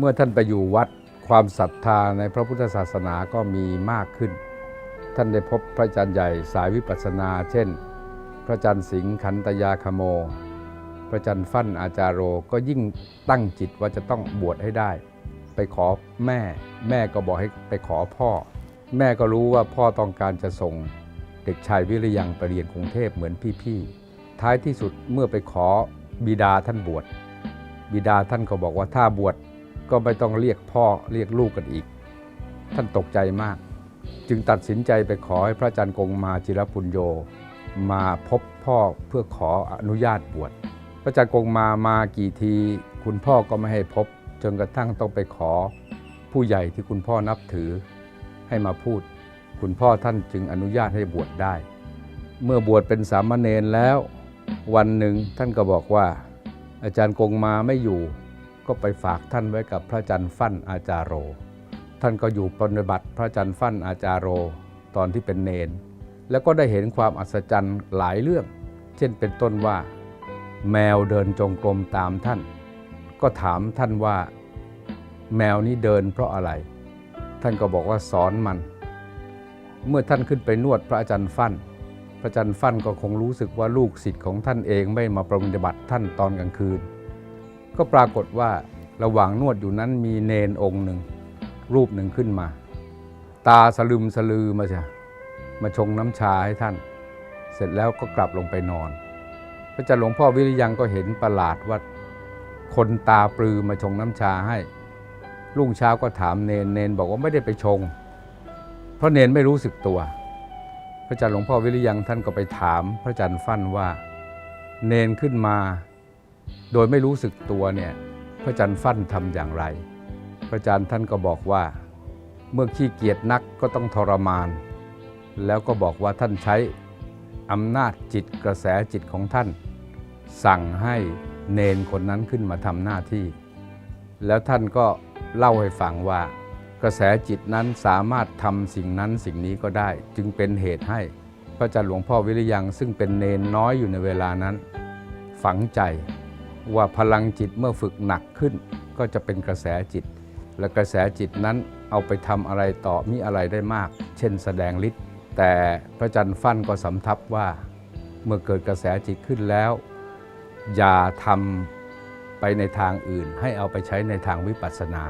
เมื่อท่านไปอยู่วัดความศรัทธาในพระพุทธศาสนาก็มีมากขึ้น ท่านได้พบพระอาจารย์ใหญ่สายวิปัสสนา เช่น พระอาจารย์สิงห์ขันตยาคโม พระอาจารย์ฟั่นอาจารโรก็ยิ่งตั้งจิตว่าจะต้องบวชให้ได้ ไปขอแม่ แม่ก็บอกให้ไปขอพ่อ แม่ก็รู้ว่าพ่อต้องการจะส่งเด็กชายวิริยังไปเรียนกรุงเทพเหมือนพี่ๆท้ายที่สุดเมื่อไปขอบิดาท่านบวชบิดาท่านก็บอกว่าถ้าบวช ก็ไม่ต้องเรียกพ่อเรียกลูกกันอีก ท่านตกใจมาก จึงตัดสินใจไปขอให้พระอาจารย์กงมาจิรปุญโยมาพบพ่อเพื่อขออนุญาตบวชพระอาจารย์กงมามากี่ที คุณพ่อก็ไม่ให้พบ จนกระทั่งต้องไปขอผู้ใหญ่ที่คุณพ่อนับถือให้มาพูด คุณพ่อท่านจึงอนุญาตให้บวชได้ เมื่อบวชเป็นสามเณรแล้ว วันหนึ่งท่านก็บอกว่า อาจารย์กงมาไม่อยู่ ก็ไปฝากท่านไว้กับพระอาจารย์ฟั่นอาจารโร ท่านก็อยู่ปฏิบัติพระอาจารย์ฟั่นอาจารโรตอนที่เป็นเนน แล้วก็ได้เห็นความอัศจรรย์หลายเรื่อง เช่นเป็นต้นว่า แมวเดินจงกรมตามท่าน ก็ถามท่านว่า แมวนี้เดินเพราะอะไร ท่านก็บอกว่าสอนมัน เมื่อท่านขึ้นไปนวดพระอาจารย์ฟั่นพระอาจารย์ฟั่นก็คงรู้สึกว่าลูกศิษย์ของท่านเองไม่มาปฏิบัติท่านตอนกลางคืน ก็ปรากฏว่าระหว่างนวดอยู่นั้นมีเนนองค์หนึ่ง รูปหนึ่งขึ้นมา ตาสลึมสลือมาจ้ะมาชงน้ำชาให้ท่าน เสร็จแล้วก็กลับลงไปนอน พระอาจารย์หลวงพ่อวิริยังก็เห็นประหลาดว่าคนตาปลือมาชงน้ำชาให้รุ่งเช้าก็ถามเนนเนนบอกว่าไม่ได้ไปชง เพราะเนนไม่รู้สึกตัว พระอาจารย์หลวงพ่อวิริยังท่านก็ไปถาม พระอาจารย์ฟั่นว่า เนนขึ้นมา โดยไม่รู้สึกตัวเนี่ยพระอาจารย์ฟั่นทำอย่างไร พระอาจารย์ท่านก็บอกว่า เมื่อขี้เกียจนักก็ต้องทรมาน แล้วก็บอกว่าท่านใช้อำนาจจิตกระแสจิตของท่าน สั่งให้เนนคนนั้นขึ้นมาทำหน้าที่ แล้วท่านก็เล่าให้ฟังว่า กระแสจิตนั้นสามารถทำสิ่งนั้นสิ่งนี้ก็ได้ จึงเป็นเหตุให้พระอาจารย์หลวงพ่อวิริยังซึ่งเป็นเนนน้อยอยู่ในเวลานั้น ฝังใจ ว่าพลังจิตเมื่อฝึกหนักขึ้น ก็จะเป็นกระแสจิต และกระแสจิตนั้นเอาไปทำอะไรต่อมีอะไรได้มาก เช่นแสดงฤทธิ์แต่พระจันทร์ฟั่นก็สำทับว่าเมื่อเกิดกระแสจิตขึ้นแล้ว อย่าทำไปในทางอื่น ให้เอาไปใช้ในทางวิปัสสนา